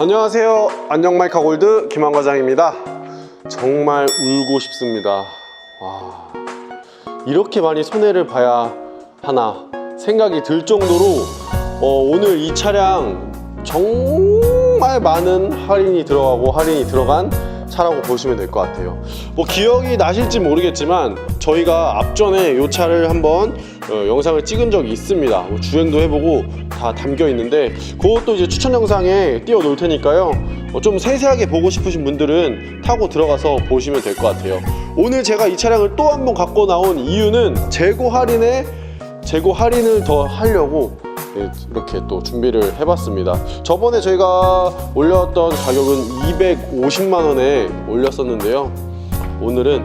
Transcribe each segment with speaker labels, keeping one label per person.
Speaker 1: 안녕하세요. 안녕마이카 골드 김한 과장입니다. 정말 울고 싶습니다. 와, 이렇게 많이 손해를 봐야 하나 생각이 들 정도로 어, 오늘 이 차량 정말 많은 할인이 들어가고 할인이 들어간 차라고 보시면 될 것 같아요. 뭐 기억이 나실지 모르겠지만 저희가 앞전에 이 차를 한번 어, 영상을 찍은 적이 있습니다. 뭐 주행도 해보고 다 담겨 있는데 그것도 이제 추천 영상에 띄워 놓을 테니까요. 어, 좀 세세하게 보고 싶으신 분들은 타고 들어가서 보시면 될 것 같아요. 오늘 제가 이 차량을 또 한번 갖고 나온 이유는 재고 할인에 재고 할인을 더 하려고 네, 이렇게 또 준비를 해봤습니다. 저번에 저희가 올렸던 가격은 250만 원에 올렸었는데요. 오늘은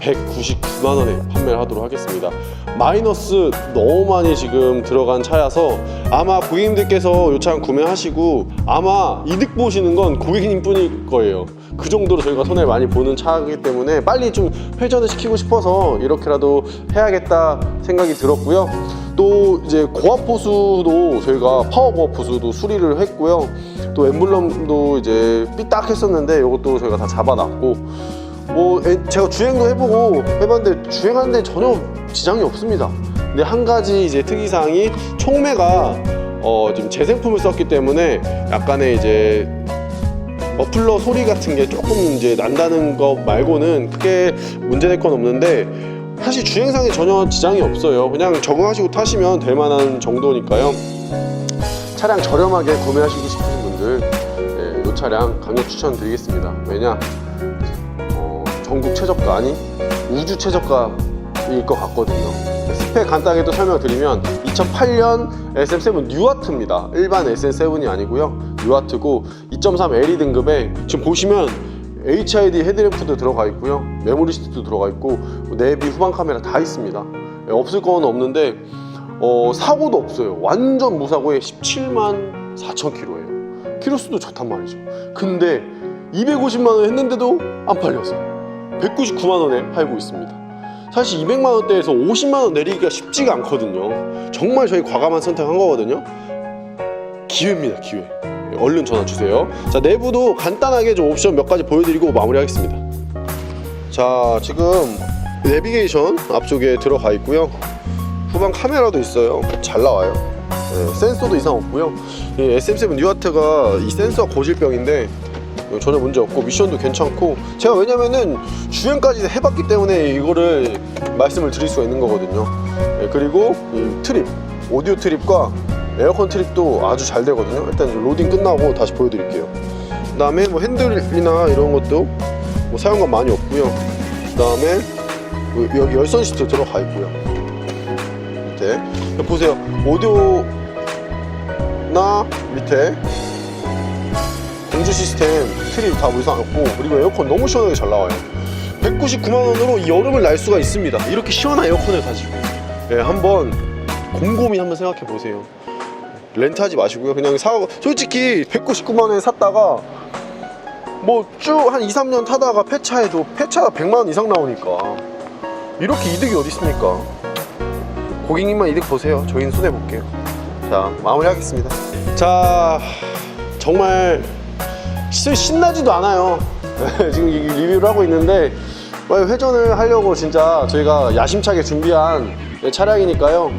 Speaker 1: 199만 원에 판매를 하도록 하겠습니다. 마이너스 너무 많이 지금 들어간 차여서 아마 고객님들께서 이 차량 구매하시고 아마 이득 보시는 건 고객님 뿐일 거예요. 그 정도로 저희가 손해를 많이 보는 차이기 때문에 빨리 좀 회전을 시키고 싶어서 이렇게라도 해야겠다 생각이 들었고요. 또 이제 고압 보수도 저희가 파워 고압 보수도 수리를 했고요. 또 엠블럼도 이제 삐딱 했었는데 이것도 저희가 다 잡아놨고 뭐 에- 제가 주행도 해보고 해봤는데 주행하는데 전혀 지장이 없습니다. 근데 한 가지 이제 특이사항이 총매가 어 지금 재생품을 썼기 때문에 약간의 이제 머플러 소리 같은 게 조금 이제 난다는 거 말고는 크게 문제될 건 없는데 사실 주행상에 전혀 지장이 없어요. 그냥 적응하시고 타시면 될 만한 정도니까요. 차량 저렴하게 구매하시고 싶으신 분들 예, 이 차량 강력 추천드리겠습니다. 왜냐 어, 전국 최저가 아니 우주 최저가일 것 같거든요. 스펙 간단하게 또 설명드리면 2008년 SM7 뉴아트입니다. 일반 SM7이 아니고요. 뉴아트고 2.3 LE 등급에 지금 보시면 HID 헤드램프도 들어가 있고요. 메모리 시트도 들어가 있고 내비 후방 카메라 다 있습니다. 예, 없을 건 없는데 어, 사고도 없어요. 완전 무사고에 17만 4천 킬로예요. 키로수도 좋단 말이죠. 근데 250만 원 했는데도 안 팔려서 199만 원에 팔고 있습니다. 사실 200만 원대에서 50만 원 내리기가 쉽지가 않거든요. 정말 저희 과감한 선택한 거거든요. 기회입니다, 기회. 예, 얼른 전화 주세요. 자, 내부도 간단하게 좀 옵션 몇 가지 보여드리고 마무리하겠습니다. 자, 지금 내비게이션 앞쪽에 들어가 있고요. 후방 카메라도 있어요. 잘 나와요. 예, 센서도 이상 없고요. 이 SM7 뉴아트가 이 센서 고질병인데 전혀 문제 없고 미션도 괜찮고 제가 왜냐면은 주행까지 해봤기 때문에 이거를 말씀을 드릴 수가 있는 거거든요. 예, 그리고 이 트립 오디오 트립과 에어컨 트립도 아주 잘 되거든요. 일단 로딩 끝나고 다시 보여드릴게요. 그 다음에 뭐 핸들이나 이런 것도 뭐 사용감 많이 없고요. 그 다음에 여기 열선 시트 들어가 있고요. 밑에 보세요. 오디오나 밑에 공주 시스템 트립 다 무상 없고 그리고 에어컨 너무 시원하게 잘 나와요 199만 원으로 이 여름을 날 수가 있습니다 이렇게 시원한 에어컨을 가지고 예, 한번 곰곰이 한번 생각해 보세요 렌트하지 마시고요. 그냥 사 솔직히 199만 원에 샀다가 뭐 쭉 한 2, 3년 타다가 폐차해도 폐차가 100만 원 이상 나오니까. 이렇게 이득이 어디 있습니까? 고객님만 이득 보세요. 저희는 손해 볼게요. 자 마무리 하겠습니다. 자 정말 신나지도 않아요. 지금 이 리뷰를 하고 있는데 뭐 회전을 하려고 진짜 저희가 야심차게 준비한 차량이니까요.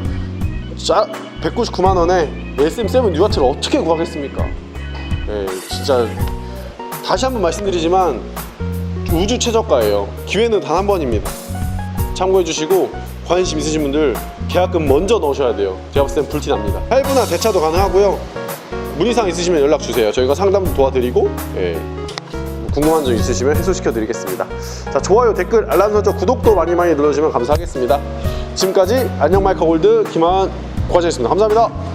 Speaker 1: 자, 199만 원에 SM7 뉴아트를 어떻게 구하겠습니까? 예, 진짜 다시 한번 말씀드리지만 우주 최저가예요. 기회는 단 한 번입니다. 참고해 주시고 관심 있으신 분들 계약금 먼저 넣으셔야 돼요. 제가 봤을 땐 불티 납니다. 할부나 대차도 가능하고요. 문의사항 있으시면 연락 주세요. 저희가 상담 도와드리고 예, 궁금한 점 있으시면 해소시켜 드리겠습니다. 자 좋아요, 댓글, 알람 설정, 구독도 많이 많이 눌러주시면 감사하겠습니다. 지금까지 안녕 마이크 골드 김한 과장이었습니다. 감사합니다.